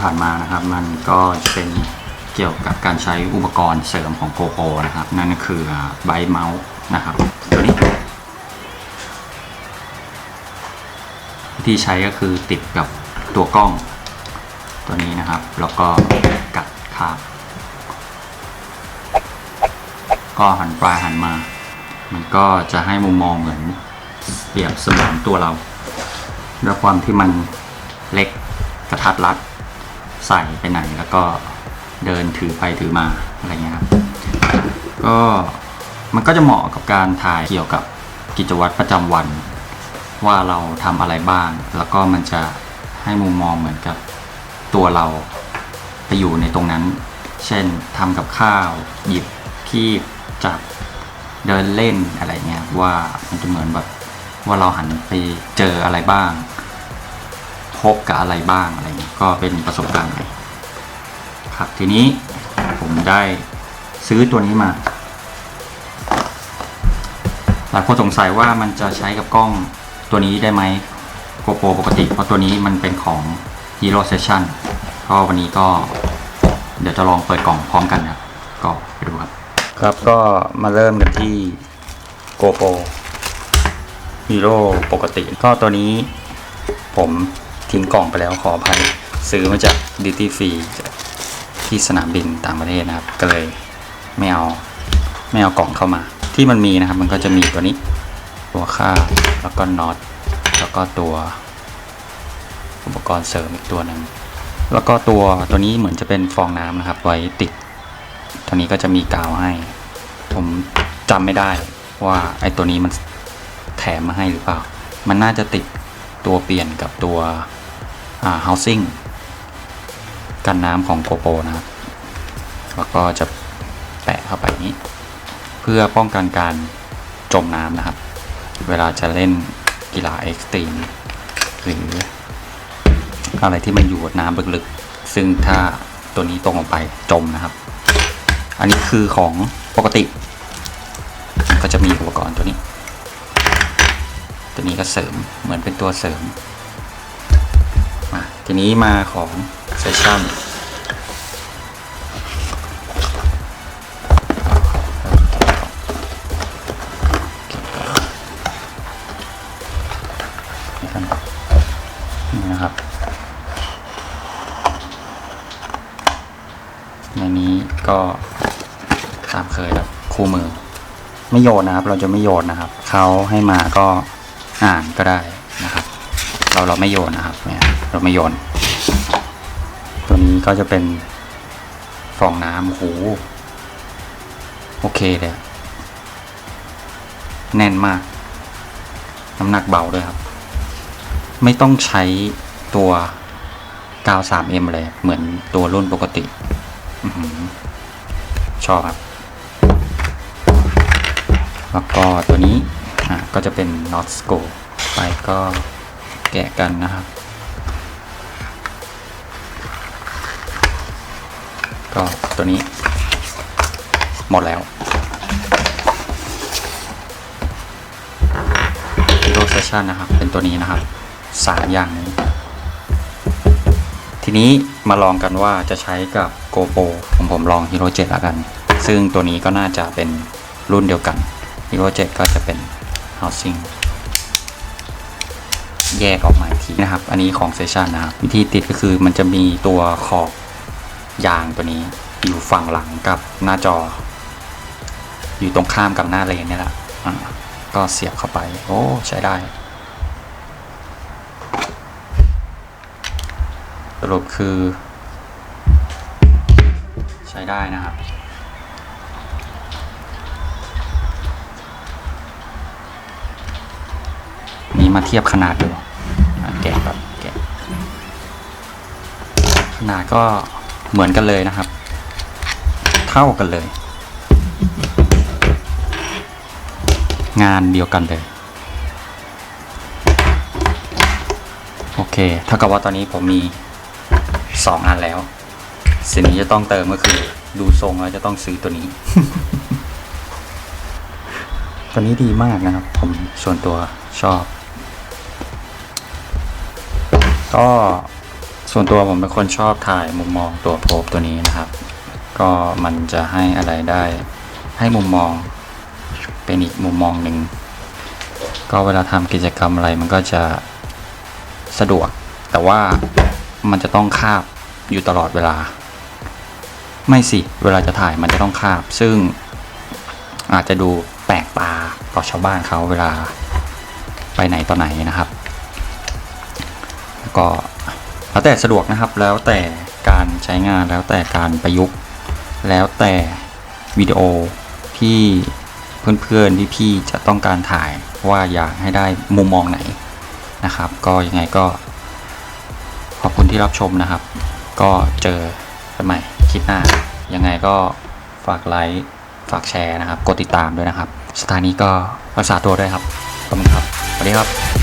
ผ่านมานะครับมันก็จะเป็นเกี่ยวกับการใช้อุปกรณ์เสริมของ GoPro นะครับ นั่นก็คือไบเมาส์นะครับตัวนี้วิธีใช้ก็คือติดกับตัวกล้องตัวนี้นะครับ แล้วก็กัดคาบก็หันปลายหันมา มันก็จะให้มุมมองเหมือนเปรียบเสมือนตัวเราด้วยความที่มันเล็กกระทัดรัด ใส่ไปไหนแล้วก็เดินถือไปถือมาอะไรเงี้ยครับก็มันก็จะเหมาะกับการถ่ายเกี่ยวกับกิจวัตรประจำวัน ว่าเราทำอะไรบ้าง แล้วก็มันจะให้มุมมองเหมือนกับตัวเราไปอยู่ในตรงนั้น เช่นทำกับข้าว หยิบคีบจับเดินเล่นอะไรเงี้ยว่ามันจะเหมือนแบบว่าเราหันไปเจออะไรบ้าง พบกับอะไรบ้างอะไรเงี้ยก็เป็นประสบการณ์ใหม่ครับทีนี้ผมได้ซื้อตัวนี้มาหลายคนสงสัยว่ามันจะใช้กับกล้องตัวนี้ได้ไหม GoPro ปกติ เพราะตัวนี้มันเป็นของ Hero Session ก็วันนี้ก็เดี๋ยวจะลองเปิดกล่องพร้อมกันครับ ก็ไปดูครับ ครับก็มาเริ่มกันที่ GoPro Hero ปกติ ก็ตัวนี้ผม ทิ้งกล่องไปแล้วขออภัยซื้อมาจาก Duty Free ที่สนามบินต่างประเทศนะครับ ก็เลยไม่เอาไม่เอากล่องเข้ามา ที่มันมีนะครับ มันก็จะมีตัวนี้ ตัวค่าแล้วก็น็อตแล้วก็ตัว อุปกรณ์เสริมอีกตัวหนึ่งแล้วก็ตัวตัวนี้เหมือนจะเป็นฟองน้ำนะครับ ไว้ติดตัวนี้ก็จะมีกาวให้ ผมจำไม่ได้ว่าไอ้ตัวนี้มันแถมมาให้หรือเปล่า มันน่าจะติดตัวเปลี่ยนกับตัว อ่า housing กันน้ำของ GoPro นะครับ แล้วก็จะแปะเข้าไปนี้ เพื่อป้องกันการจมน้ำนะครับ เวลาจะเล่นกีฬาเอ็กซ์ตรีมหรืออะไรที่มันอยู่กับน้ำลึกๆซึ่งถ้าตัวนี้ตกลงไปจมนะครับ อันนี้คือของปกติ ก็จะมีอุปกรณ์ตัวนี้ ตัวนี้ก็เสริมเหมือนเป็นตัวเสริม ทีนี้มาของเซสชั่นนี่กันนะครับในนี้ก็ตามเคยครับคู่มือ ไม่โยนนะครับ เราจะไม่โยนนะครับ เขาให้มาก็อ่านก็ได้ เราเราไม่โยนนะครับเนี่ยเราไม่โยน ตัวนี้ก็จะเป็นฟองน้ำโอ้โหโอเคเลยแน่นมาก น้ำหนักเบาด้วยครับ ไม่ต้องใช้ตัวกาว 3M เลย เหมือนตัวรุ่นปกติอชอบครับ แล้วก็ตัวนี้ก็จะเป็น Not Sco ไปก็ แกะกันนะครับ ก็ตัวนี้ หมดแล้ว Hero Session นะครับ เป็นตัวนี้นะครับสามอย่างนี้ ทีนี้มาลองกันว่าจะใช้กับ GoPro ผมผมลอง Hero 7แล้วกัน ซึ่งตัวนี้ก็น่าจะเป็นรุ่นเดียวกัน Hero 7ก็จะเป็น Housing แยกออกมาทีนะครับ อันนี้ของ Session นะครับ วิธีติดก็คือมันจะมีตัวขอบยางตัวนี้ อยู่ฝั่งหลังกับหน้าจอ อยู่ตรงข้ามกับหน้าเลนเนี่ยแหละก็เสียบเข้าไป โอ้ใช้ได้ สรุปคือ ใช้ได้นะครับ นี้มาเทียบขนาดดูอะแกะแบบแกะขนาดก็เหมือนกันเลยนะครับ เท่ากันเลย งานเดียวกันเลย โอเคเท่ากับว่าตอนนี้ผมมีสองอันแล้ว สิ่งที่จะต้องเติมก็คือ ดูทรงแล้วจะต้องซื้อตัวนี้ตัวนี้ดีมากนะครับ ผมส่วนตัวชอบ ก็ส่วนตัวผมเป็นคนชอบถ่ายมุมมองตัวโพบตัวนี้นะครับ ก็มันจะให้อะไรได้ให้มุมมองเป็นอีกมุมมองหนึ่งก็เวลาทำกิจกรรมอะไรมันก็จะสะดวก แต่ว่ามันจะต้องคาบอยู่ตลอดเวลา ไม่สิ เวลาจะถ่ายมันจะต้องคาบ ซึ่งอาจจะดูแปลกตาต่อชาวบ้านเขาเวลาไปไหนต่อไหนนะครับ ก็แล้วแต่สะดวกนะครับแล้วแต่การใช้งานแล้วแต่การประยุกต์ แล้วแต่วิดีโอที่เพื่อนๆพี่ๆจะต้องการถ่ายว่าอยากให้ได้มุมมองไหนนะครับ ก็ยังไงก็ ขอบคุณที่รับชมนะครับ ก็เจอกันใหม่คลิปหน้า ยังไงก็ฝากไลค์ฝากแชร์นะครับ กดติดตามด้วยนะครับ สถานีก็รักษาตัวด้วยครับขอบคุณครับสวัสดีครับ